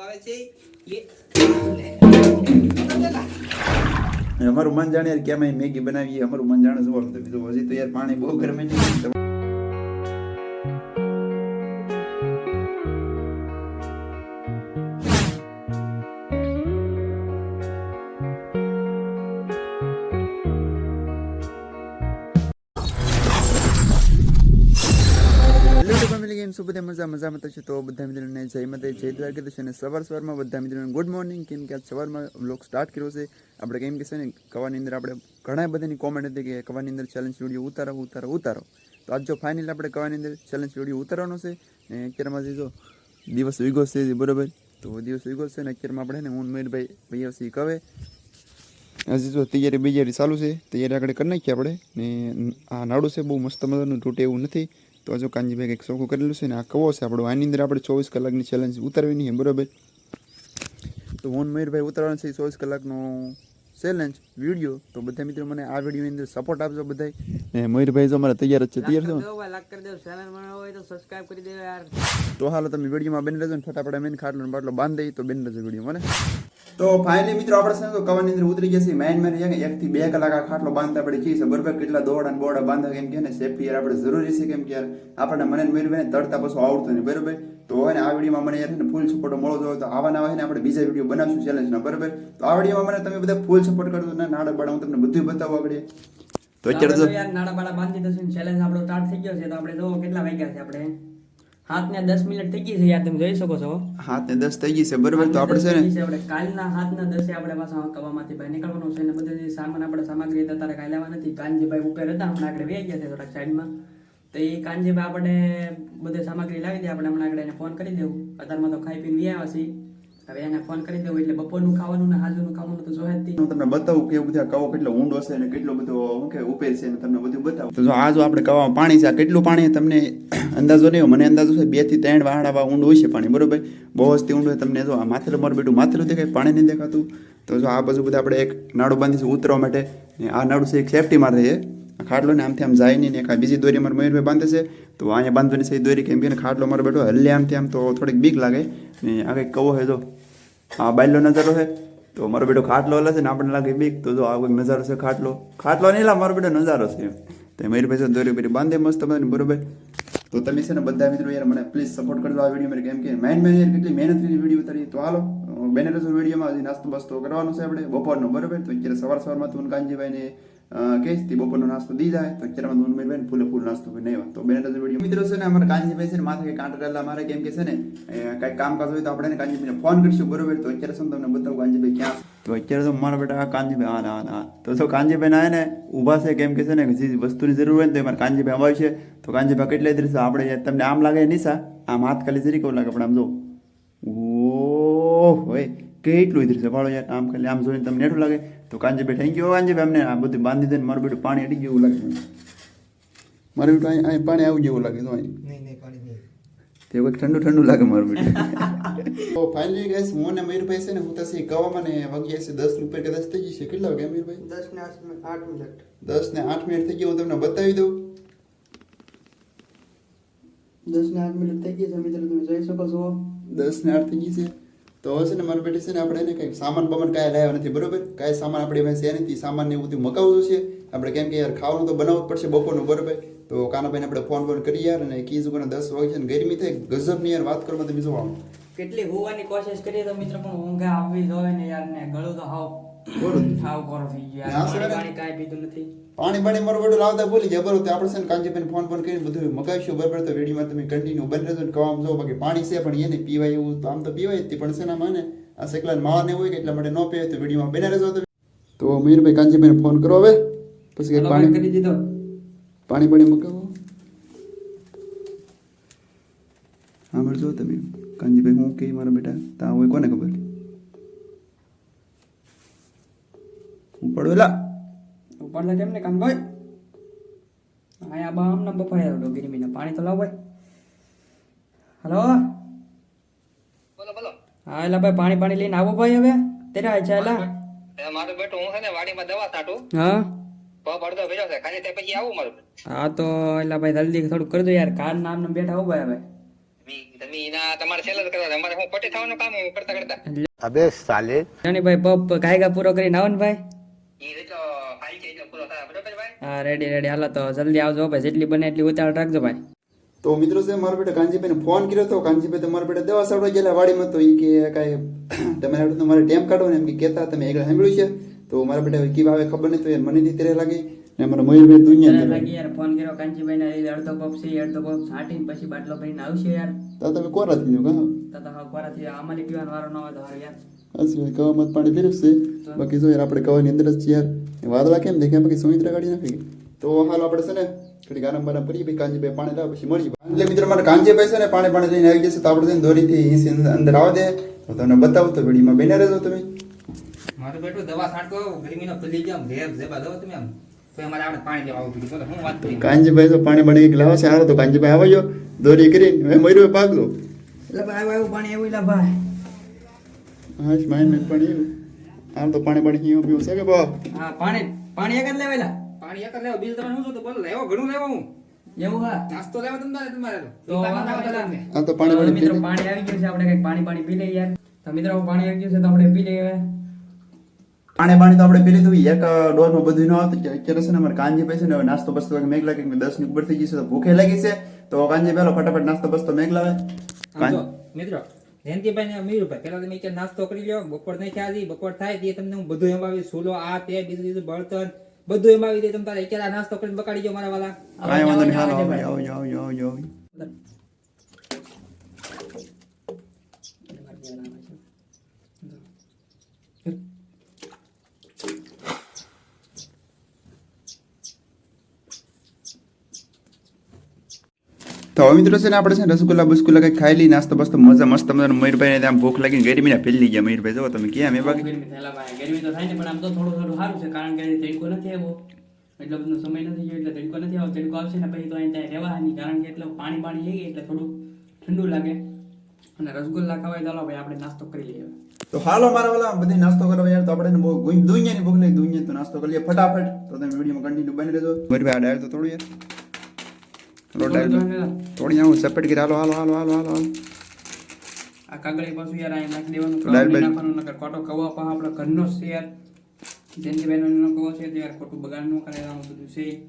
આવે છે અમારું મન જાણે કેમ મેગી બનાવીએ, અમારું મન જાણે જોવા તો બીજું હજી તો યાર પાણી બહુ ગરમે નહીં. બધા મજા મજામાં થશે તો બધા મિત્રોને જય મતે જય દ્વારકાધીશ અને સવાર સવારમાં બધા મિત્રોને ગુડ મોર્નિંગ કેમ કે આજ સવારમાં બ્લોગ સ્ટાર્ટ કર્યો છે. આપણે કેમ કે છે ને, કવાની અંદર આપણે ઘણા બધાની કોમેન્ટ હતી કે કવાની અંદર ચેલેન્જ વીડિયો ઉતારો ઉતારો ઉતારો. તો આજ જો ફાઇનલ આપણે કવાની અંદર ચેલેન્જ વીડિયો ઉતારવાનો છે, ને અત્યારમાં જે જો દિવસ વિગો છે બરોબર? તો દિવસ વિગો છે ને અત્યારમાં આપણે ને હું મયુરભાઈ ભાઈ સી કહે હજી જો તૈયારી બૈયારી ચાલુ છે, તૈયારી આગળ કરી નાખીએ આપણે. ને આ નાડું છે બહુ મસ્ત મજાનું તૂટે એવું નથી. તો હજુ કાનજીભાઈ કંઈક ચોખ્ખું કરેલું છે ને, આ કવો છે આપણો? આની અંદર આપણે ચોવીસ કલાકની ચેલેન્જ ઉતારવી નહીં બરાબર? તો હું ને મયુરભાઈ ઉતારવાનો છે, ચોવીસ કલાકનો ચેલેન્જ વીડિયો તો બધા મિત્રો મને આ વિડીયોની અંદર સપોર્ટ આપજો બધાય. ને મયુરભાઈ જો અમારે તૈયાર જ છે તૈયાર છો? તો સબસ્ક્રાઇબ કરી દેજો યાર. તો હાલો તમે વિડીયોમાં બેન રહેજો ને ફટાફટ મેન ખાટલો ને બાટલો બાંધી દઈ તો બેન રહેજો વીડિયો મને તો ફાઇનલી મિત્રો આપણે છે તો કવાની અંદર ઉતરી ગયા છે મેન મેન એક થી બે કલાક આ ખાટલો બાંધતા આપણે છીએ. છે બરોબર કેટલા દોડ અને બોડા બાંધા કેમ કે ને સેફટી યાર આપણે જરૂરી છે કેમ કે યાર. આપણને મને ને મેળવે તડતા પછી આવડતું નહીં બરોબર? તો હવે ને આ વિડીયોમાં મને યાર ફૂલ સપોર્ટ મળો જોઈએ. તો આવા ના હોય ને આપણે બીજા વીડિયો બનાવશું ચેલેન્જના બરાબર? તો આ વિડીયોમાં મને તમે બધા ફૂલ સપોર્ટ કરજો ને નાડા બાડા હું તમને બધું બતાવું આપણે. તો અત્યારે તો યાર નાડા બાડા બાંધી દઉં ચેલેન્જ આપણો સ્ટાર્ટ થઈ ગયો છે તો આપણે જો કેટલા વાગ્યા છે આપણે. હાથ ને દસ મિનિટ થઈ ગઈ છે યાર તમે જોઈ શકો છો. હાથ ને દસ થઈ ગઈ છે બરાબર? તો આપણે છે ને આપણે. કાલના હાથના દસે આપણે પાછા કવામાંથી ભાઈ નીકળવાનું છે ને બધું જે સામાન આપણે સામગ્રી હતા તારે કાલે લેવા નથી કાનજીભાઈ ઉપર હતા હમણાં આગળ વહી ગયા છે થોડાક સાઈડમાં તો એ કાનજીભાઈ આપણે બધી સામગ્રી લાવી દે આપણે હમણાં આગળ એને ફોન કરી દેવું. અત્યારમાં તો ખાઈ પીને આવ્યા છીએ. હવે એને ફોન કરી દેવું એટલે બપોરનું ખાવાનું ને હાજરનું ખાવાનું તો જોયા જ નહીં. હું તમને બતાવું કે બધા કવો કેટલો ઊંડો છે અને કેટલો બધો હું કે ઉપે છે અને તમને બધું બતાવું. તો જો આ જો આપણે કવામાં પાણી છે આ કેટલું પાણી તમને અંદાજો નહીં મને અંદાજો છે બેથી ત્રણ આવા ઊંડું હોય છે પાણી બરોબર? બહુ જ ઊંડું હોય તમને જો આ માથેલું મારું બેટું માથેલું દેખાય પાણી નહીં દેખાતું. તો જો આ બાજુ બધા આપણે એક નાડું બાંધીશું ઉતરવા માટે. આ નાડું છે એક સેફટી માટે છે. ખાટલો ને આમથી આમ જાય નહીં ને કાંઈ બીજી દોરી મારા મયુરભાઈ બાંધે છે, તો અહીંયા બાંધવાની છે દોરી કેમ કે ખાટલો મારો બેઠો હલ્લે આમથી આમ તો થોડીક બીક લાગે. ને આ કંઈક કવો છે જો આ બાયલો નજારો છે, તો મારો બેટો ખાટલો હલે છે ને આપણને લાગે બીક. તો જો આ કોઈ નજારો છે ખાટલો. ખાટલો નહીં લા, મારો બેટો નજારો છે. તો મયુરભાઈ છે દોરી બેરી બાંધે મસ્ત બધાને, બરોબર? તો તમે છે ને બધા મિત્રો યાર મને પ્લીઝ સપોર્ટ કરજો આ વીડિયો કેમ કે મેન મેન યાર કેટલી મહેનત કરી વીડિયો ઉતારી. તો હાલો, બેનર વિડીયોમાં હજી નાસ્તો બસ્તો કરવાનો છે આપણે. બપોરનો, બરોબર? તો અત્યારે સવાર સવારમાં તું કાંજીભાઈ ને કહીશ તે બપોરનો નાસ્તો દી જાય તો અત્યારે તું મેં ફૂલે ફૂલ નાસ્તો કરી નહીં તો બેને વીડિયો મિત્રો છે ને અમારે કાંજીભાઈ છે ને માથે કંઈ કાંટા રહેલા મારે કેમ કે છે ને કાંઈક કામકાજ હોય તો આપણે કાંજીભાઈને ફોન કરીશું બરોબર તો અત્યારે ને તમને બતાવું કાંજીભાઈ ક્યાં તો અત્યારે તો મારા બેટા કાંજીભાઈ હા હા હા તો જો કાંજીભાઈ ના ને ઊભા છે કેમ કે છે ને જે વસ્તુની જરૂર હોય ને તો એમાં કાંજીભાઈ અમારે છે તો કાંજીભાઈ કેટલા દરસ આપણે તમને આમ લાગે નિશા આમ હાથ ખાલી જરી કેવું લાગે પણ આમ જો ઓ હોય કેટલું છે ભાળો યાર આમ ખાલી આમ જોઈને તમને એટલું લાગે તો કાંજીભાઈ થેન્ક યુ કાંજીભાઈ અમને આ બધું બાંધી દઈને મારું બેટું પાણી અડી ગયું લાગે. મને. મારું બેટું અહીં અહીં પાણી આવું જેવું લાગે તો અહીં. નહીં નહીં પાણી નહીં. તે વખત ઠંડુ ઠંડુ લાગે મારું બેટું. તો ફાઇનલી ગાઈસ હું ને મયુરભાઈ છે ને હું તસી કવામાં ને વાગ્યા છે દસ રૂપિયા કદાચ થઈ જશે. કેટલા વાગ્યા મયુરભાઈ દસ ને આઠ મિનિટ આઠ મિનિટ. દસ ને આઠ મિનિટ થઈ ગઈ હું તમને બતાવી દઉં. દસ ને આઠ મિનિટ થઈ ગઈ છે મિત્રો તમે જોઈ શકો છો. દસ ને આઠ થઈ ગઈ છે. તો હશે છે ને મારું બેટી છે ને આપણે એને કંઈક સામાન બમાન કાંઈ લાવ્યા નથી બરોબર? કાંઈ સામાન આપણી પાસે છે નથી સામાન ને એવું બધું મગાવવું છે. આપણે કેમ કે યાર ખાવાનું તો બનાવવું જ પડશે બપોરનું બરોબર? તો કાનાભાઈને આપણે ફોન ફોન કરી યાર અને કીધું કે દસ વાગે છે ને ગરમી થાય ગજબની યાર વાત કરવા તમે જોવા કેટલી હોવાની કોશિશ કરીએ તો મિત્રો પણ ઊંઘ આવવી જોઈએ ને યાર ને ગળું તો હાવ હાવ કોરો થઈ ગયો પાણી કાંઈ પીધું નથી. પાણી પાણી મારું બધું લાવતા ભૂલી ગયા બરોબર આપણે છે ને કાંજીભાઈને ફોન ફોન કરીને બધું મગાવીશું. બરાબર તો વિડીયોમાં તમે કન્ટિન્યુ બની રહેજો ને કવામાં જો બાકી પાણી છે પણ એને પીવાય એવું તો આમ તો પીવાય જ પણ છે ને આમાં ને આ સેકલા માવા ને હોય કે એટલા માટે ન પીવાય તો વિડીયોમાં બને રહેજો તો તો મયુરભાઈ કાંજીભાઈને ફોન કરો હવે. પછી કંઈક પાણી કરી દીધો. પાણી પાણી મગાવો. હા મળજો તમે કાંજીભાઈ હું કે મારા બેટા તા હોય કોને ખબર? હું પડવેલા પડતા તેમને કામ ભાઈ અહીંયા બા હમણાં બપોરે આવ્યો ડોગીરમીને પાણી તો લાવો હલો? હા એટલે ભાઈ પાણી પાણી લઈને આવો ભાઈ હવે. તેરા છે એટલે મારું બેટું હું છે ને વાડીમાં દવા છાંટું. હા. ભાઈ જલ્દી થોડું કરી દો યાર. કાર નામ બેઠા હો ભાઈ હવે. અબે સાલે. ભાઈ ગાયગા પૂરો કરીને આવો ને ભાઈ. હા રેડી રેડી હાલો તો જલ્દી આવજો ભાઈ જેટલી બને એટલી ઉતાવળ રાખજો ભાઈ. તો મિત્રો છે મારા બેટા કાંજીભાઈને ફોન કર્યો હતો કાંજીભાઈ તમારા મારા બેટા દવા સાડવા ગયેલા વાડીમાં તો એ કે કાંઈ તમારા આવડે તમારે ટેમ કાઢો ને એમ કે કહેતા તમે એકલા સાંભળ્યું છે? તો મારા બેટા કી આવે ખબર નહીં તો એ મને નહીં ત્યારે લાગી. ને અમારા મયુરભાઈ દુનિયા લાગી યાર ફોન કર્યો કાંચીભાઈ ને અડધો કપ છે અડધો કપ છાંટીને પછી બાટલો ભરીને આવશે યાર. તો તમે કોરા થઈ ગયો કા? તો તો કોરા થઈ અમારી પીવાનો વારો ન હોય તો હારું યાર. અસલી કવા મત પાણી પીરસશે બાકી જો યાર આપણે કવાની અંદર જ છે યાર. વાદળા કેમ દેખ્યા પછી સુમિત્રા કાઢી નાખી તો હાલ આપણે છે ને થોડી ગારમ બારમ કરીએ પછી કાંજીભાઈ પાણી લાવે પછી મળી એટલે મિત્રો મારે કાંજીભાઈ છે ને પાણી પાણી લઈને આવી જશે તો આપણે છે દોરીથી અહીંથી અંદર- આવવા દે. તો તમને બતાવું તો વિડીયોમાં બેને રહેજો તમે. મારું બેટું દવા છાંટતો ગરમીનો ફૂલી ગયા ભેર જેબા દવા તમે આમ. તો અમારે આપણે પાણી લેવા આવું પડ્યું. હું વાત કરી. કાંજીભાઈ તો પાણી પાણી એક લાવે છે હાલો તો કાંજીભાઈ આવે દોરી કરીને હવે મર્યો ભાગ દો એટલે ભાઈ આવ્યું પાણી આવ્યું લા ભાઈ. હા માઇન પાણી આવ્યું હાલ તો પાણી પાણી હિયો પીવું છે કે બા? હા પાણી પાણી એક જ લેવેલા પાણી એક જ લેવા. બીજું તમારે શું છો તો બોલ લેવો ઘણું લેવો હું. એવું હા? નાસ્તો લેવા તમારે તમારે તો. વાંધો નહીં. તમને. આ તો પાણી પાણી મિત્રો પી પાણી આવી ગયું છે. આપણે કંઈક પાણી પાણી પી લઈએ યાર. તો મિત્રો પાણી આવી ગયું છે તો આપણે પી લઈએ પાણી પાણી તો આપણે પી લીધું. એક ડોલમાં બધું ન આવતું. કે અત્યારે છે ને અમારે કાંજી છે ને નાસ્તો બસ્તો મેઘ લાગે કે દસની ઉપર થઈ જશે તો ભૂખે લાગી છે. તો કાંજી પેલો ફટાફટ નાસ્તો બસ્તો મેઘ લાવે મિત્રો જયંતિભાઈ ને મીરુભાઈ પેલા તમે નાસ્તો કરી લો બપોર નહીં થયા બપોર થાય તે તમને હું બધું એમ આવી સુલો આ તે બીજું બીજું બળતણ બધું એમ આવી દે. તમે તારે નાસ્તો કરીને બકાડી ગયો મારા વાલા. હાલો આવજો, આવો આવજો, આવો આવો આવો આવો તો હવે મિત્રો છે ને આપણે છે ને રસગુલ્લા બસગુલ્લા કંઈક ખાઈ લઈ નાસ્તો બસ્તો મજા મસ્ત મજા મયુરભાઈ ત્યાં ભૂખ લાગીને ગરમીને પેલી ગયા મયુરભાઈ. જો તમે ક્યાં મેં બાકી. ગરમી તો થાય ને પણ આમ તો થોડું થોડું સારું છે કારણ કે તડકો નથી આવ્યો. એટલો બધો સમય નથી ગયો એટલે તડકો નથી આવ્યો. તડકો આવશે ને પછી તો અહીં ત્યાં રહેવા નહીં કારણ કે એટલું પાણી પાણી થઈ ગઈ એટલે થોડું ઠંડુ લાગે. અને રસગુલ્લા ખવાય ચાલો ભાઈ આપણે નાસ્તો કરી લઈએ તો હાલો મારા વાલા બધી નાસ્તો કરવા યાર તો આપણે બહુ દુનિયાની ભૂખ લાગી દુનિયા તો નાસ્તો કરી લઈએ ફટાફટ. તો તમે વિડીયોમાં કન્ટિન્યુ બની રહેજો. મયુરભાઈ આ ડાયર તો થોડું યાર. ડાયર થોડી આવું સપેટ કરી હાલો હાલો હાલો હાલો હાલો હાલો. આ કાગળી પાછું યાર અહીં નાખી દેવાનું. તો દાળ કવર બાળ- નાખવાનું નકર ખોટો કવા પા આપણો ઘરનો છે યાર. જયંતિભાઈનો કવો છે યાર ખોટું બગાડ ન કરે આવું બધું છે.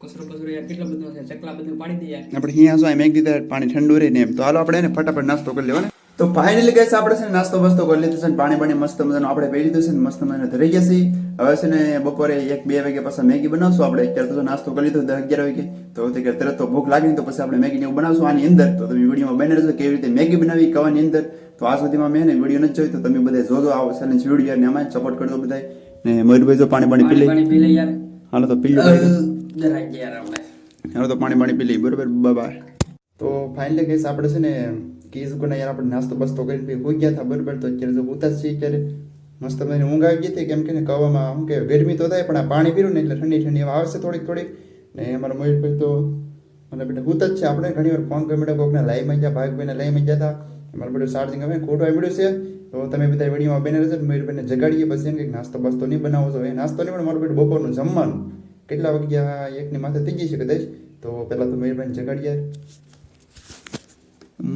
કચરો કચરો યાર કેટલો બધો છે ચકલા બધું પાડી દે યાર. આપણે અહીંયા શું એક દીધા પાણી ઠંડુ રહે ને એમ. તો હાલો આપણે એને ફટાફટ નાસ્તો કરી લેવાનો. તો ફાઇનલી ગઈસ આપણે છે નાસ્તો બસ્તો કરી લીધું છે ને પાણી પાણી મસ્ત મજાનું આપણે પી લીધું છે ને મસ્ત મજાને ધરી ગયા છીએ. હવે છે ને બપોરે એક બે વાગે પાછા મેગી બનાવશું. આપણે અત્યારે તો નાસ્તો કરી લીધો દસ અગિયાર વાગે. તો અત્યારે તરત તો ભૂખ લાગી ને તો પછી આપણે મેગી ને એવું બનાવશું આની અંદર. તો તમે વિડીયોમાં બની રહેશો કેવી રીતે મેગી બનાવી કવાની અંદર. તો આ સુધીમાં મેં ને વીડિયો નથી જોઈ તો તમે બધા જોજો આવો ચેલેન્જ વીડિયો અને એમાં સપોર્ટ કરજો બધા ને મયુરભાઈ જો પાણી પાણી પી યાર. હાલો તો પી લો હવે તો પાણી પાણી પી લઈએ બરોબર બાબા તો ફાઇનલી કેસ આપણે છે ને કેસ ગુના યાર આપણે નાસ્તો બસ્તો કરીને હોઈ ગયા હતા બરોબર તો અત્યારે જો ઉતાર છીએ અત્યારે. મસ્ત મને ઊંઘ આવી ગઈ કેમ કે ને કવામાં શું કે ગરમી તો થાય, પણ આ પાણી પીરું ને એટલે ઠંડી ઠંડી આવશે થોડીક થોડીક. ને અમારા મયુરભાઈ તો મને બેટા હું જ છે આપણે ઘણી વાર ફોન કરી બેટા કોકને લાઈમાં ગયા, ભાગભાઈને લાઈમાં ગયા હતા. અમારું બધું ચાર્જિંગ હવે ખોટું આવી મળ્યું છે. તો તમે બધા વિડીયોમાં બેને રહેશે મયુરભાઈને જગાડીએ પછી એમ કે નાસ્તો બાસ્તો નહીં બનાવો છો એ નાસ્તો નહીં, પણ મારું બેટું બપોરનું જમવાનું. કેટલા વાગ્યા, એકની માથે થઈ જશે કદાચ. તો પહેલાં તો મયુરભાઈને જગાડીએ.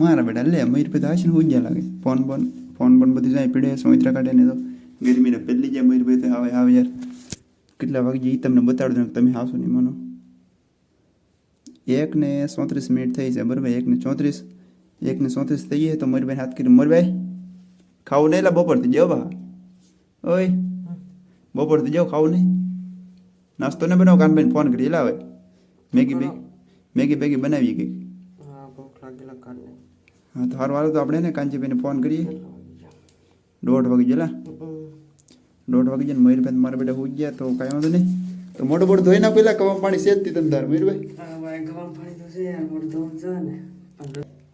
મારા બેટા, લે મયુરભાઈ તો આશીને ઉજ્યા લાગે. ફોન બોન ફોન બોન બધું જાય, પીડે સોઈત્રા કાઢે ને તો. ગરમીને પહેલી જાય મયુરભાઈ તો આવે આવે યાર. કેટલા વાગે એ તમને બતાડો ને તમે આવશો નહીં માનો એકને ચોત્રીસ મિનિટ થઈ છે બરાબર? એકને ચોત્રીસ એક ને ચોત્રીસ થઈ ગઈ તો મયુરભાઈ હાથ કરી મયુરભાઈ ખાવું નહીં લા બપોરથી જાઓ બા. ઓય બપોરથી જાઓ ખાવું નહીં. નાસ્તો ને બનાવો કાનભાઈને ફોન કરી લાવે મેગી બે મેગી બેગી બનાવી ગઈ હા તો સારું હાલો તો આપણે ને કાનજીભાઈને ફોન કરીએ. દોઢ વાગે જેલા. દોઢ જાય જઈને મયુરભાઈ મારા બેટા હોઈ ગયા તો કાંઈ વાંધો નહીં. તો મોટું બોડ ધોઈ ના પહેલાં કવા પાણી સેજતી તમે તાર મયુરભાઈ?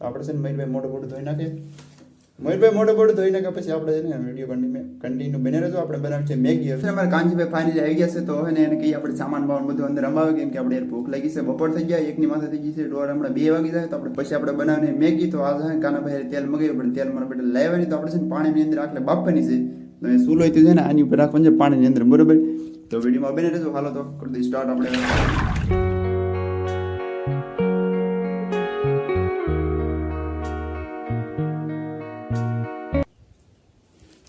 આપણે છે ને મયુરભાઈ મોટું મોટું ધોઈ નાખીએ મયુરભાઈ મોટું મોટું ધોઈ નાખ્યા પછી આપણે છે ને વીડિયો કન્ટિન્યુ બને રહેજો આપણે બનાવી છે મેગી હશે અમારે કાંજીભાઈ ફાઇનલી આવી ગયા છે તો હવે એને કહીએ આપણે સામાન બાવન બધું અંદર અમાવે કેમ કે આપણે યાર ભૂખ લાગી છે બપોર થઈ ગયા એકની માથે થઈ ગઈ છે ડોર હમણાં બે વાગી જાય તો આપણે પછી આપણે બનાવીને મેગી. તો આ કાના ભાઈ તેલ મગાવ્યું પણ તેલ મારા બેટા લાવવાની તો આપણે છે ને પાણીની અંદર આટલે બાફવાની છે. તમે શું લોહી થયું છે ને? આની ઉપર રાખવાનું છે પાણીની અંદર. બરોબર? તો વિડીયોમાં બની રહેશો હાલો તો કરી દઈએ સ્ટાર્ટ આપણે.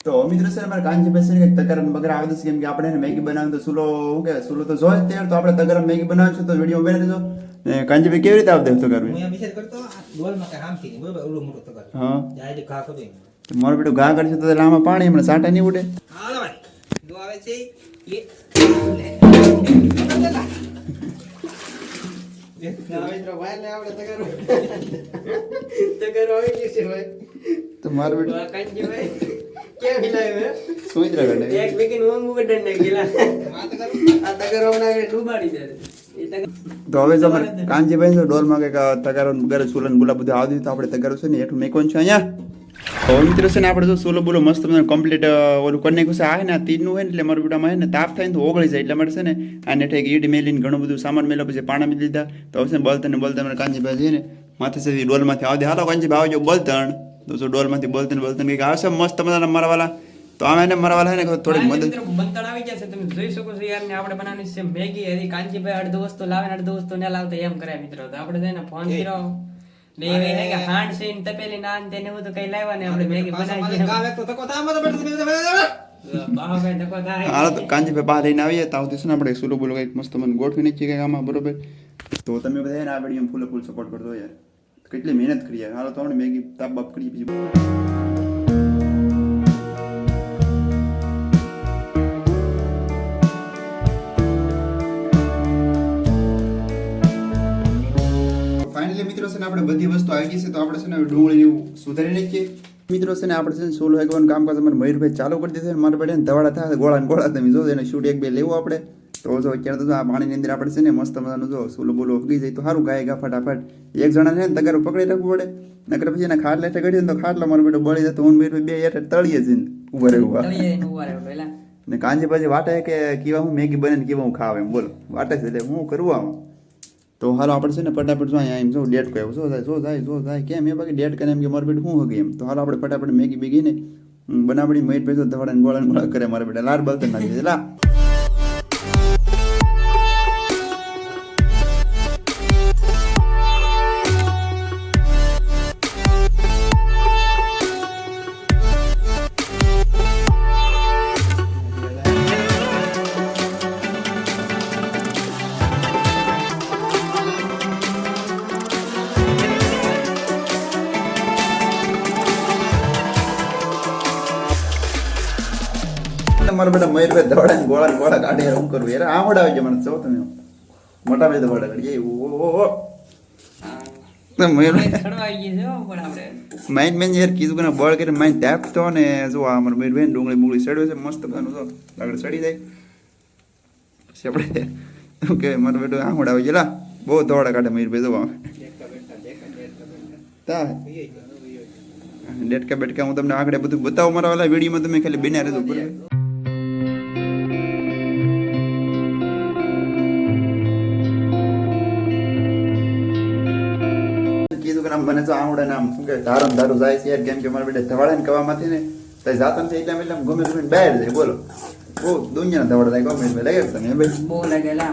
તો મિત્રો સર અમારે કાંજી બેસીને કંઈક તકરણ બગરા આવે છે કેમ કે આપણે મેગી બનાવીને તો સુલો શું કે સુલો તો જોઈએ તૈયાર તો આપણે તકરણ મેગી બનાવીશું તો વીડિયો બેને દેજો ને કાંજીભાઈ કેવી રીતે આવતો તકરણ હું એમ વિચાર કરતો ગોલમાં કે હામથી બરોબર? ઓલું મોટો તકરણ હા. જાય જે ખા ખોદે મારું બેટું ઘા કરશે તો લાંબા પાણી હમણાં સાટા નહીં ઉડે. આવે તો મારું બેટું એક ઊંઘ ને. આ તગારો ડૂબાડી તો હવે તમારે કાંજીભાઈ ડોલમાં આ તગારો ને સુલન બોલા બધું આવતી તો આપણે તગારો છે ને હેઠું મેકવાનું છે અહીંયા. તો મિત્રો છે ને આપણે જો સોલો બોલો મસ્ત કમ્પ્લીટ ઓલું કરી નાખ્યું છે આ હે ને આ તીરનું હોય ને એટલે મારું બેટામાં હે ને તાપ થાય ને તો ઓગળી જાય એટલા માટે છે ને આ નેઠે એક ઈડ મેલીને ઘણું બધું સામાન મેલો પછી પાણા મેલી લીધા તો હવે બળતણ ને બળતણ કાંજીભાઈ છે ને માથે છે ડોલમાંથી આવતી હાલો કાંજીભાઈ આવજો બળતણ. તો જો ડોલમાંથી બળતણ બળતણ કંઈક આવશે મસ્ત મજાના મારવાલા તો આમ એને મરવા લાગે ને થોડીક મદદ બંતણ આવી ગયા છે. તમે જોઈ શકો છો યાર ને આપણે બનાવવાની છે મેગી. હરી કાંજીભાઈ અડધો વસ્તુ લાવે ને અડધો વસ્તુ ના લાવતા એમ કરે મિત્રો. તો આપણે જઈને ફોન કર્યો. ને એ કે હાંડ છે ને તપેલી નાન તેને બધું કઈ લાવ્યા ને આપણે મેગી બનાવી ઘા વેકતો તકો તા આમાં તો બેઠો તો કાંજીભાઈ બહાર લઈને આવીએ તો આવતી આપણે સુલો બોલો કંઈક મસ્ત મને ગોઠવી નાખીએ કંઈક આમાં બરોબર? તો તમે બધા આ વીડિયો ફૂલે ફૂલ સપોર્ટ કરજો યાર. કેટલી મહેનત કરી યાર. હાલો તો મેગી તાપ બાપ કરી બીજું ફાઇનલી મિત્રો છે ને આપણે બધી વસ્તુ આવી ગઈ છે તો આપણે છે ને ડુંગળી એવું સુધારી નાખીએ. મિત્રો છે ને આપણે છે ને સોલ હેગવાનું કામ કરતા મને મયુરભાઈ ચાલુ કરી દીધું મારા બેટા ધવાડા થાય ગોળા ને ગોળા તમે જો એને શૂટ એક બે લેવું આપણે. તો જો અત્યારે તો આ પાણીની અંદર આપણે છે ને મસ્ત મજાનું જો સોલું બોલું ઉગી જાય તો સારું ગાય ગા ફટાફટ. એક જણા ને તગારો પકડી રાખવું પડે. નકર પછી એના ખાટલા હેઠળ ગળી તો ખાટલા મારો બેટો બળી જતો હું મયુરભાઈ બે હેઠળ તળીએ છે ઊભા જઈને ઊભા રહો ને કાંજી પછી વાટે કે કેવા હું મેગી બને ને કેવા હું ખાવ એમ બોલો. વાટે છે એટલે હું કરવું આમાં. તો હાલો, આપણે છે ને ફટાફટ જો અહીંયા એમ જો ડેટ કહે શું થાય શું થાય શું થાય. કેમ? એ બાકી ડેટ કરે એમ કે મારું બેટું શું હગી એમ? તો હાલો, આપણે ફટાફટ મેગી બેગી ને બનાવડી મેટ પૈસો ધવાડા ગોળા ગોળા કરે મારા બેટા. લાર બલતર નાખી દે લા મારા બેટા મહીર ભાઈ ધવાડા ને ગોળા ગોળા કાઢે હું કરું? યાર આવડાવે છે મને જો તમે. મોટા ભાઈ ધવાડા કાઢીએ. ઓ ઓ તો મયુર ચડવા આવી ગઈ છે હો પણ આપણે. માઇન્ડ મેન યાર કીધું કે બળ કરીને માઇન્ડ ટેપ તો ને જો આ અમારું મયુર બેન ડુંગળી બુંગળી સડ્યો છે મસ્ત બધાનું જો આગળ સડી જાય. પછી આપણે શું કહેવાય મારું બેટું આંગળ આવી ગયેલા. બહુ ધોળા કાઢે મયુર ભાઈ જો તા. ડેટકા બેટકા હું તમને આગળ બધું બતાવું મારા વાલા વિડીયોમાં તમે ખાલી બિના રહેજો મને તો આવડે ને આમ શું કે ધારો ધારું જાય છે કેમ કે મારા બેટા ધવાડે ને કવામાંથી ને તો જાતમ છે એટલે એટલે ગમે ગમે બહાર જાય બોલો. બહુ દુનિયા ધવાડ થાય ગમે એટલે લાગે તમે ભાઈ બહુ લાગે લા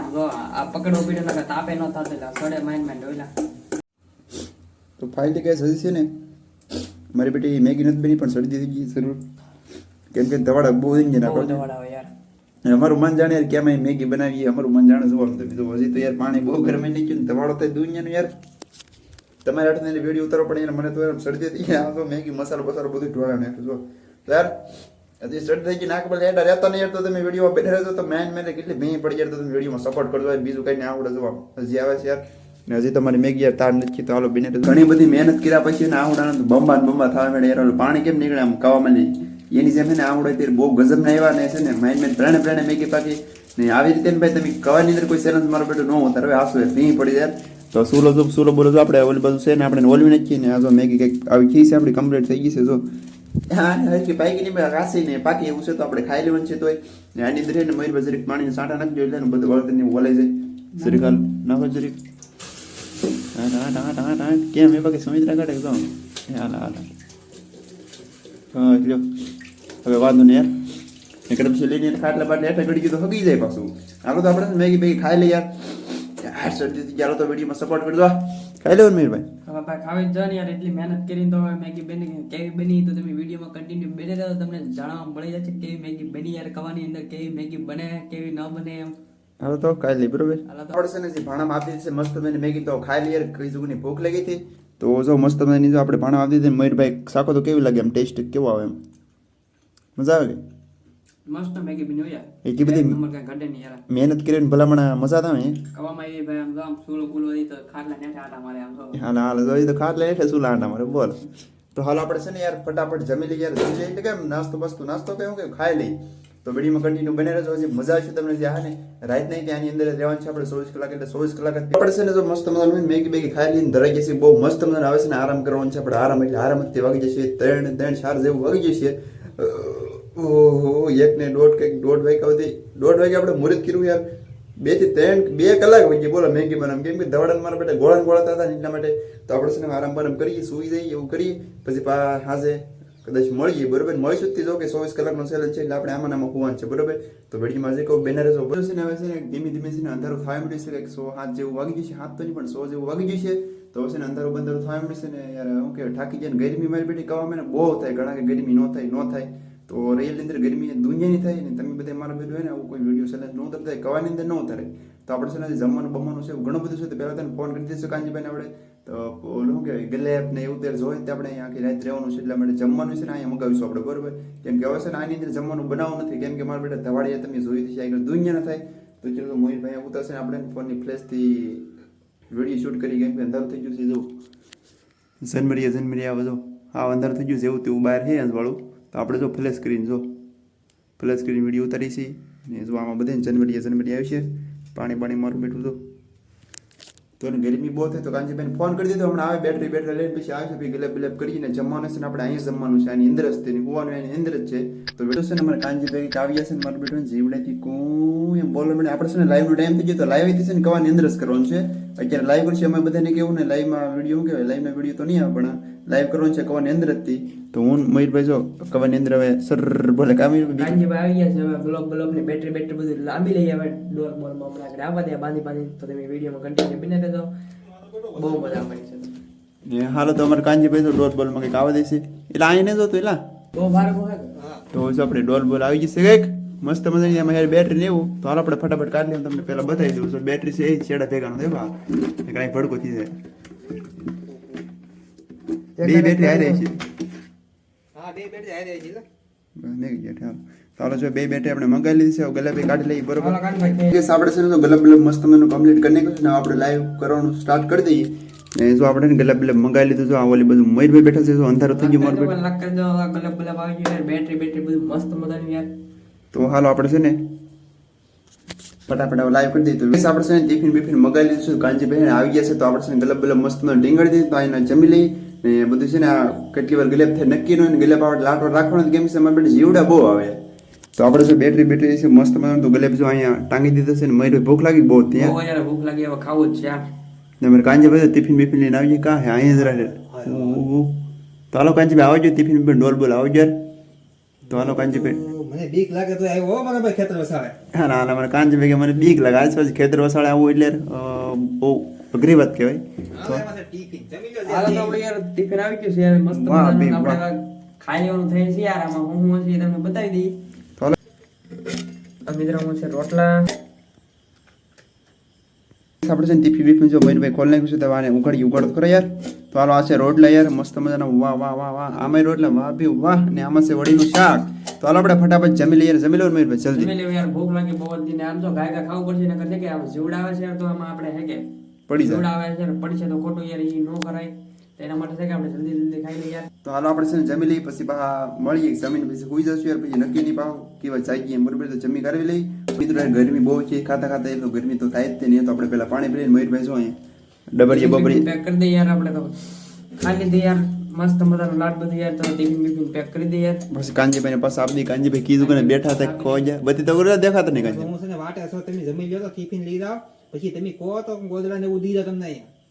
આ પકડો પીડો નકર તાપે ન થાતે લા સડે માઇન્ડ માઇન્ડ ડોયલા. તો ફાઇલ કે સજી છે ને? મારી બેટી મેગી નથી બની પણ સડી દીધી જરૂર. કેમ કે ધવાડા બહુ દુનિયા આપણે દવાડા હોય યાર. અમારું મન જાણે યાર કેમ મેગી બનાવીએ અમારું મન જાણે તમે તો હજી તો યાર પાણી બહુ ગરમી નહીં ને ધવાડો થાય દુનિયાનું યાર. તમારે હાથને વીડિયો ઉતારો પડે એને મને તો એમ સર્દી થઈ ગયા તો મેગી, મસાલો બસાલો બધું ઢોળા નાખ્યું. જો યાર હજી સર્દી થઈ ગઈ, નાક પર એડા રહેતા નહીં તો તમે વિડીયોમાં બેઠા રહેતો તો મેન મેં કેટલી ભેં પડી જાય તો તમે વિડીયોમાં સપોર્ટ કરજો બીજું કઈ ના આવડે જો હજી આવે છે યાર. ને હજી તમારી મેગી યાર તાર નથી તો હાલો બિને ઘણી બધી મહેનત કર્યા પછી ને આવડાના બંબા ને બંબા થવા માંડે યાર. પાણી કેમ નીકળે આમ કવામાં નહીં એની જેમ ને આવડે ત્યારે બહુ ગજબ ના આવ્યા ને છે ને માઇન્ડ મેન પ્રાણે પ્રાણે મેગી પાકી. ને આવી રીતે ભાઈ તમે કવાની અંદર કોઈ ચેલેન્જ મારો બેટો ન હોતા. હવે આસુ ભી પડી જાય તો સુલો જો સુલો બોલો જો આપણે ઓલી બધું છે ને આપણે ઓલવી નાખીએ ને, આ જો મેગી કંઈક આવી ખી છે, આપણી કમ્પ્લીટ થઈ ગઈ છે, જો. હા પાકી નહીં રાસી ને પાકી એવું છે તો આપણે ખાઈ લેવાનું છે તોય. ને આની અંદર ને મયુર જરીક પાણીને સાંટા નાખજો એટલે ને બધું વળતર ને ઓલાઈ જાય. જરીક હાલ નાખો જરીક હા હા હા હા હા કેમ? એ બાકી સુમિત્રા કાઢે તો હાલ હાલ હા લ્યો હવે વાંધો નહીં, યાર. નકર પછી લઈને ખાટલા બાટલા હેઠળ ગળી ગયું તો હગી જાય પાછું. હાલો તો આપણે મેગી બેગી ખાઈ લઈએ યાર. યાર શરદી ચાલો તો વિડીયોમાં સપોર્ટ કરજો ખાઈ લેવું ને મયુરભાઈ હવે ભાઈ ખાવી જ યાર એટલી મહેનત કરીને તો હવે મેગી બની કેવી બની તો તમે વિડીયોમાં કન્ટિન્યુ બેઠે રહો તમને જાણવા મળી જશે કેવી મેગી બની યાર ખાવાની અંદર કેવી મેગી બને કેવી ન બને એમ. હાલો તો કાલે બરોબર. હાલો તો. પડશે છે ને જે ભાણામાં આપી છે મસ્ત મને મેગી તો ખાઈ લઈએ કઈ જુગની ભૂખ લાગી હતી. તો જો મસ્ત મજાની જો આપણે ભાણા આપી દીધી મયુરભાઈ શાકો તો કેવી લાગે એમ ટેસ્ટ કેવો આવે એમ? મજા આવે? કે મસ્ત મેગી બની યાર એટલી બધી- નંબર કાંઈ ઘટે નહીં યાર મહેનત કરીને ભલામણ મજા આવે કવામાં એવી ભાઈ આમ આમ સૂલો કુલો તો ખાટલા નેઠા આટા મારે આમ હા ના હાલ તો ખાટલા એટલે શું લાંડા મારે બોલ તો હાલ આપણે છે ને યાર ફટાફટ જમી લઈએ યાર જમી લઈએ એટલે કેમ નાસ્તો બસ્તો નાસ્તો કેવું કે ખાઈ લઈ તો વિડીયોમાં કન્ટિન્યુ બને રહેજો હજી મજા આવશે તમને જે હા ને રાત નહીં કે આની અંદર રહેવાનું છે આપણે ચોવીસ કલાક એટલે ચોવીસ કલાક આપણે છે ને જો મસ્ત મજાનું મેગી બેગી ખાઈ લઈને ધરાઈ જશે બહુ મસ્ત મજાનું આવે છે ને આરામ કરવાનું છે આપણે આરામ એટલે આરામ જ તે વાગી જશે ત્રણ ત્રણ ચાર જેવું વાગી જશે ઓહો એક ને દોઢ કંઈક, દોઢ વાગ્યા સુધી. દોઢ વાગે આપણે મુહૂર્ત કર્યું યાર. બેથી ત્રણ, બે કલાક વહી ગયા બોલો, મેગી બનાવ. કેમ કે દવડાન મારા બેટા ગોળા ગોળાતા હતા એટલા માટે. તો આપણે છે આરામ બારામ કરીએ, સુઈ જઈએ, એવું કરીએ. પછી પા હાજે કદાચ મળીએ, બરોબર? મળીશું તે કે ચોવીસ કલાકનો સેલન છે એટલે આપણે આમાં આમાં હોવાનું છે, બરોબર? તો બેડીમાં જે કહું બેનર છો છે હવે છે ને ધીમે ધીમે છે ને અંધારું થવા મળ્યું છે સો હાથ જેવું વાગી જશે હાથ તો નહીં, પણ સો જેવું વાગી જશે તો છે ને અંધારું બંધારું થવા મળશે ને યાર, હું કે થાકી જાય ગરમી મારી બેટી કવામાં મને બહુ થાય. ઘણા કે ગરમી ન થાય ન થાય. તો રેલની અંદર ગરમી દુનિયાની થાય ને તમે બધા મારા બધું હોય ને આવું કોઈ વીડિયો સલાહ ન ઉતરતા કવાની અંદર ન ઉતરે તો આપણે છે ને જમવાનું બમવાનું છે ઘણું બધું છે તો પહેલાં તને ફોન કરી દઈશું કાંજીભાઈને આપણે તો શું કહેવાય ગલેપ ને એવું તેલ જોઈએ તો આપણે અહીંયા આખી રાત રહેવાનું છે એટલે માટે જમવાનું છે ને અહીંયા મગાવીશું આપણે બરોબર કેમ કે હવે છે ને આની અંદર જમવાનું બનાવવું નથી કેમ કે મારા બેટા ધવાડીયા તમે જોઈ છે આગળ દુનિયા ન થાય તો ચલો મોહિતભાઈ ઉતરશે ને આપણે ફોનની ફ્લેશથી વીડિયો શૂટ કરી કેમ કે અંધારું થઈ ગયું છે જો જન્મરિયા જન્મરિયા બધો આ અંધારું થઈ ગયું એવું તેવું બહાર છે વાળું તો આપણે જો ફ્લેશ સ્ક્રીન જો. ફ્લેશ સ્ક્રીન વીડિયો ઉતારી છે. ને જો આમાં બધે જન્મરિયા જન્મરિયા આવી છે પાણી પાણી મારું બેઠું તો. તો એને ગરમી બહુ થાય તો કાંજીભાઈને ફોન કરી દીધો. હમણાં આવે બેટરી બેટરી લઈને પછી આવશે પછી ગલેબ ગલેબ કરીને જમવાનું છે ને આપણે અહીં જમવાનું છે. આની અંદર જ તેની હોવાનું એની અંદર જ છે. તો બેઠો છે ને અમારે કાંજીભાઈ આવ્યા છે ને મારું બેઠું જીવડેથી કું એમ બોલો મને. આપણે છે ને લાઈવનો ટાઈમ થઈ ગયો તો લાઈવ છે ને કવાની અંદર જ કરવાનું છે. અત્યારે લાઈવ કરશે અમે બધાને કેવું ને લાઈવમાં વીડિયો કહેવાય? લાઈવમાં વીડિયો તો નહીં આવે પણ લાઈવ કરવાનું છે કવાની અંદર જ થી તો હું મયુરભાઈ જો કવાની અંદર હવે સર બોલે કામ કાંજીભાઈ આવી ગયા છે હવે બ્લોક બ્લોકની બેટરી બેટરી બધું લાંબી લઈ આવે. ડોર બોલમાં હમણાં આગળ આવવા દે બાંધી બાંધી. તો તમે વિડીયોમાં કન્ટિન્યુ બને રહેજો. બહુ મજા આવે છે. ને હાલો તો અમારે કાંજીભાઈ તો ડોર બોલમાં કંઈક આવવા દેશે. એટલે આઈને જો તો એલા. બહુ ભારે તો જો આપણે ડોલ બોલ આવી જશે કંઈક. મસ્ત મજાની એમાં યાર બેટરી લેવું તો હાલ આપણે ફટાફટ કાઢી લઈએ તમને પહેલાં બતાવી દઉં. તો બેટરી છે એ છેડા ભેગાનો દેવા કાંઈ ભડકો થઈ જાય. બે બેટરી આવી છે. હા બે બેટરી હારે છે લે. બસ મેં કીધું હાલો ચાલો જો બે બેટરી આપણે મંગાવી લીધી છે હવે કાઢી લઈએ બરોબર? કેસ આપણે છે ને તો ગલબ ગલબ મસ્ત મજાનું કમ્પ્લીટ કરી નાખ્યું છે ને આપણે લાઈવ કરવાનું સ્ટાર્ટ કરી દઈએ. ને જો આપણે ગલબ ગલબ મંગાવી લીધું જો આ ઓલી બધું મયુરભાઈ બેઠા છે જો અંધારું થઈ ગયું મારું બેઠું. લાખ કરી દો આ ગલબ ગલબ આવી ગયું બેટરી બેટરી બધું મસ્ત મજાનું યાર. તો હાલો આપણે છે ને ફટાફટ લાઈવ કરી દઈએ. તો આપણે છે ટિફિન બિફિન મગાવી લીધું છે કાંજીભાઈ આવી ગયા છે તો આપણે છે ગલબ ગલબ મસ્ત ડીંગાડી દઈએ તો આને જમી લઈએ. ને બધું છે ને આ કેટલી વાર ગલેબ થાય નક્કી ન હોય ને ગલેબ આપણે લાટો રાખવાનો કેમ છે બેટા જીવડા બહુ આવે. તો આપણે શું બેટરી બેટરી છે મસ્ત મજાનું તો ગલેબ જો અહીંયા ટાંગી દીધો છે ને મયુર ભૂખ લાગી બહુ ત્યાં ભૂખ લાગી હવે ખાવું જ છે યાર ને મારે કાંજીભાઈ તો ટિફિન બિફિન લઈને આવીએ કાં હે અહીંયા જરા ઓહો. તો હાલો કાંજીભાઈ આવજો ટિફિન બિફિન ડોલ બોલ આવજો તો હાલો કાંજીભાઈ મને બીક લાગે તો આવ્યો મને મારા ભાઈ ખેતર વસાડે હા ના ના મને કાંજીભાઈ કે મને બીક લાગે. આજ પછી ખેતર વસાડે આવું એટલે બહુ અઘરી વાત કહેવાય. તો રોટલા. આપણે છે ને જો મયુરભાઈ ખોલ નાખ્યું છે આને ઉઘાડી ઉઘાડો તો યાર તો હાલો આ છે રોટલા યાર મસ્ત મજાના. વાહ વાહ વાહ વાહ. આમાં રોટલા વાહ બી વાહ. ને આમાં છે વડીનું શાક. તો હાલો આપણે ફટાફટ જમી લઈએ. યાર જમી લો મયુરભાઈ જલ્દી. જમી યાર ભૂખ લાગી બહુ જ. દિને આમ તો ગાય ગાય ખાવું પડશે નકર છે કે આમ જીવડાવે છે તો આમાં આપણે હે કે. પડી જાય. આવે છે પડી છે તો ખોટું યાર ઈ નો કરાય. તો એના માટે છે કે આપણે જલ્દી જલ્દી ખાઈ લઈએ યાર. તો હાલો આપણે છે ને જમી લઈએ પછી બા મળીએ જમીન પછી સુઈ જશું યાર પછી નક્કી નહીં પાવ કેવા જાગીએ બરોબર તો જમી કરી લઈ મિત્રો ગરમી બહુ છે ખાતા ખાતા એટલું ગરમી તો થાય જ તે નહીં તો આપણે પેલા પાણી પીને મયુરભાઈ જો અહીંયા. ડબરીએ બબરી પેક કરી દઈએ યાર આપણે તો. ખાલી દે યાર મસ્ત મજાનો લાડ બધું યાર તો ટિફિન બિફિન પેક કરી દઈએ યાર. પછી કાંજીભાઈ ને પાછા આપની કાંજીભાઈ કીધું કે બેઠા હતા ખોવા બધી તો દેખાતા નહીં કાંજી હું છે ને વાટે છો તમે જમી લ્યો તો ટિફિન લઈ જાઓ. પછી તમે કહો તો ગોદડા ને એવું દી જાઓ તમને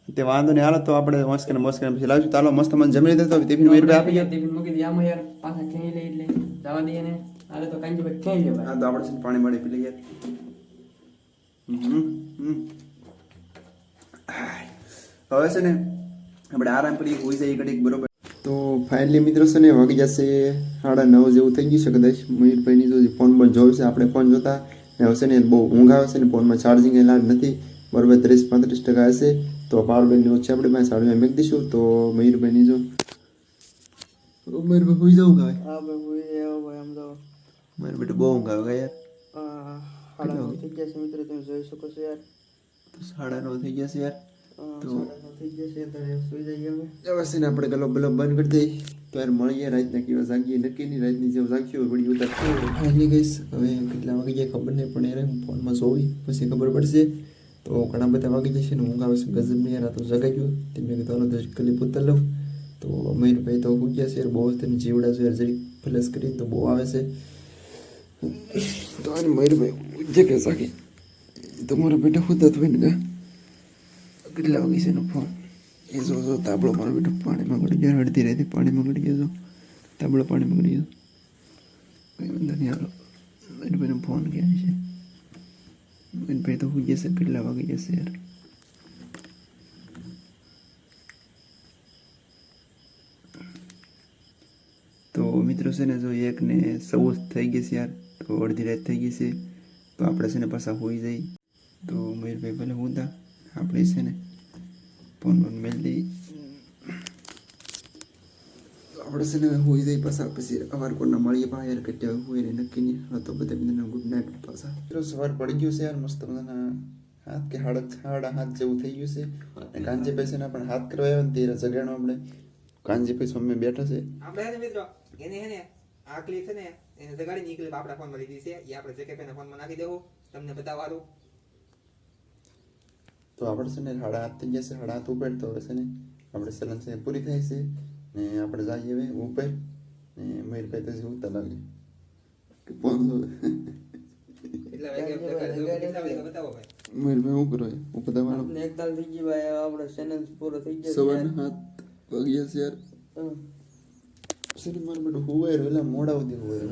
તે વાંધો નહીં હાલો તો આપણે મસ્ત કરીને મસ્ત કરીને પછી લાવશું. ચાલો મસ્ત મસ્ત જમી દેતો તો ટિફિન મયુરભાઈ આપી યાર ટિફિન મૂકી દઈએ આમાં યાર પાછા ખેંચી લઈએ એટલે. જવા દઈએ ને. હાલે તો કાંઈ ભાઈ ખેંચી લે ભાઈ. હા તો આપણે છે પાણી મળી પી લઈએ. હમ, હમ. હવે છે ને આપણે આરામ કરી હોઈ જઈએ ઘડીક બરોબર? તો ફાઇનલી મિત્રો છે ને વાગી જશે સાડા નવ જેવું થઈ ગયું છે કદાચ. મયુરભાઈની જો ફોન પણ જોયું છે. આપણે ફોન જોતા ને ને બહુ ઊંઘ આવે છે ને ફોનમાં ચાર્જિંગ એ લાડ નથી. બરાબર ત્રીસ પાંત્રીસ ટકા હશે. તો પાવર બેંકની ઓછી આપણે પાસે સાડી મેં દઈશું. તો મયુરભાઈની જો. મયુરભાઈ હોઈ જવું ગાય? હા ભાઈ હું જાવ ભાઈ આમ જાવ મારે બેટું બહુ ઊંઘ આવે યાર. સાડા નવ થઈ ગયા છે મિત્રો તમે જોઈ શકો છો યાર. તો સાડા નવ થઈ ગયા છે યાર નવ થઈ ગયા છે તો સુઈ જઈએ અમે. વ્યવસ્થિત ને આપણે ગલો બલો બંધ કરી દઈએ. તો યાર મળીએ રાતના કેવા જાગીએ નક્કી નહીં રાતની જેવું જાગ્યું હોય વળી ઉતાર ફાઇનલી ગઈશ હવે કેટલા વાગી જાય ખબર નહીં પણ યાર હું ફોનમાં જોવી પછી ખબર પડશે તો ઘણા બધા વાગી જશે ને ઊંઘ આવશે ગજબ નહીં યાર આ તો જગાઈ ગયો તે મેં કીધું તો કલી પૂતર લઉં તો મયુરભાઈ તો હું ગયા છે યાર બહુ જ તેને જીવડા છે યાર જરી પ્લસ કરી તો બહુ આવે છે તો આને મયુરભાઈ ઉજ્જે કે સાકી તમારા બેટા ખુદ હોય ને કેટલા વાગે છે એનો ફોન એ જો જો મારો બેટો પાણીમાં ગળી ગયો, અડધી રાતે પાણીમાં ગળી ગયો જો તાબડો પાણીમાં ગળી ગયો. કંઈ વાંધો નહીં, હાલો. એનો ફોન ક્યાં છે. મહેનભાઈ તો હોઈ જશે, કેટલા વાગે જશે યાર? તો મિત્રો છે ને, જો એક ને સૌ થઈ ગઈ છે યાર, તો અડધી રાત થઈ ગઈ છે. તો આપણે છે ને પાછા હોઈ જઈ તો મયુરભાઈ ભલે હું તા આપણે છે ને ફોન ફોન મેળ દઈ આપણે છે ને હોઈ જઈ પાછા પછી અવાર કોરના મળીએ પા યાર કેટલા હોય ને નક્કી નહીં. હવે તો બધા બધાને ગુડ નાઇટ પાછા. મિત્રો સવાર પડી ગયું છે યાર મસ્ત મજાના હાથ કે હાડ હાડા હાથ જેવું થઈ ગયું છે. અને કાંજી પૈસાના પણ હાથ કરવા આવ્યો ને તે જગાડો આપણે. કાંજી પૈસા અમે બેઠા છે. આપણે મિત્રો એને હે ને આ ક્લિપ છે ને એને જગાડી નીકળી આપણા ફોનમાં લીધી છે. એ આપણે જેકે પેના ફોનમાં નાખી દેવું તમને બતાવવાનું. તો આપણે છે ને હાડા હાથ થઈ જશે હાડા હાથ ઉપર. તો હવે છે ને આપણે સલન છે પૂરી થાય છે ને આપણે જઈએ હવે ઉપર. ને મયુરભાઈ તો ઉતા લાગે મયુરભાઈ ઉપર હોય. ઉપર તમારો આપણે થઈ ગઈ ભાઈ. આપણે ચેનલ પૂરો થઈ ગયો સવારના હાથ વાગ્યા છે યાર. શરીર મારું બેટું હુવાય એટલે મોડા સુધી હોય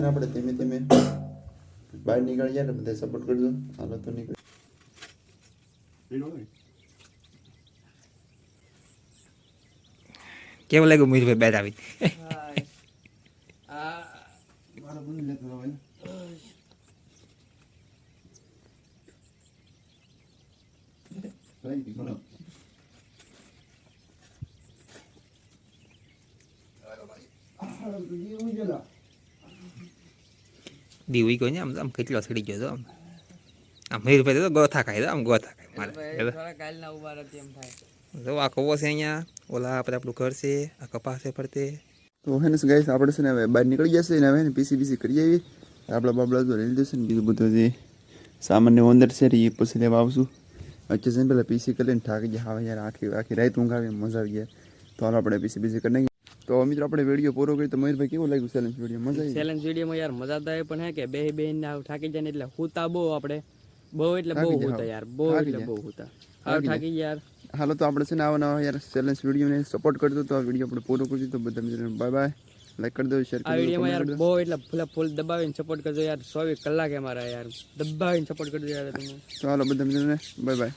ને આપણે ધીમે ધીમે બહાર નીકળી જાય ને બધા સપોર્ટ કરજો. હાલો તો નીકળ કેવું લાગ્યું મીરભાઈ બેટ આવી હાય. આ મારો બંધ લેતો ભાઈ દીવી ગયો ને આમ આમ કેટલો સડી ગયો તો આમ આમ મીરભાઈ તો ગોથા ખાય તો આમ ગોથા જો આ કવો છે અહીંયા ઓલા આપણે આપણું ઘર છે આ કપાસ છે ફરતે તો હે ને ગાઈસ આપણે છે ને હવે બહાર નીકળી જશે ને હવે પીસી બીસી કરી આવી આપણા બાબલા તો લઈ લીધું છે ને બીજું બધું જે સામાન્ય અંદર છે એ પછી લેવા આવશું વચ્ચે છે ને પેલા પીસી કરીને થાકી ગયા હવે યાર આખી આખી રાત ઊંઘ આવી મજા આવી ગયા તો હાલ આપણે પીસી પીસી કરી નાખીએ તો મિત્રો આપણે વીડિયો પૂરો કરી તો મયુરભાઈ કેવું લાગ્યું ચેલેન્જ વીડિયો મજા આવી ચેલેન્જ વિડીયોમાં યાર મજા તો એ પણ હે કે બે બેન ને આવું થાકી જાય ને એટલે હુતા બહુ આપણે બહુ એટલે બહુ હોતા યાર બહુ એટલે બહુ હોતા. હાલો થાકી યાર. હાલો તો આપણે છે ને આવા નવા યાર ચેલેન્જ વિડીયોને સપોર્ટ કરજો તો આ વીડિયો આપણે પૂરો કરજો તો બધા મિત્રો બાય બાય લાઈક કરી દો શેર કરી દો વિડીયોમાં યાર. બહુ એટલે ફૂલા ફૂલ દબાવીને સપોર્ટ કરજો યાર. ચોવીસ કલાક અમારા યાર. દબાવીને સપોર્ટ કરજો યાર તમે. તો હાલો બધા મિત્રોને બાય બાય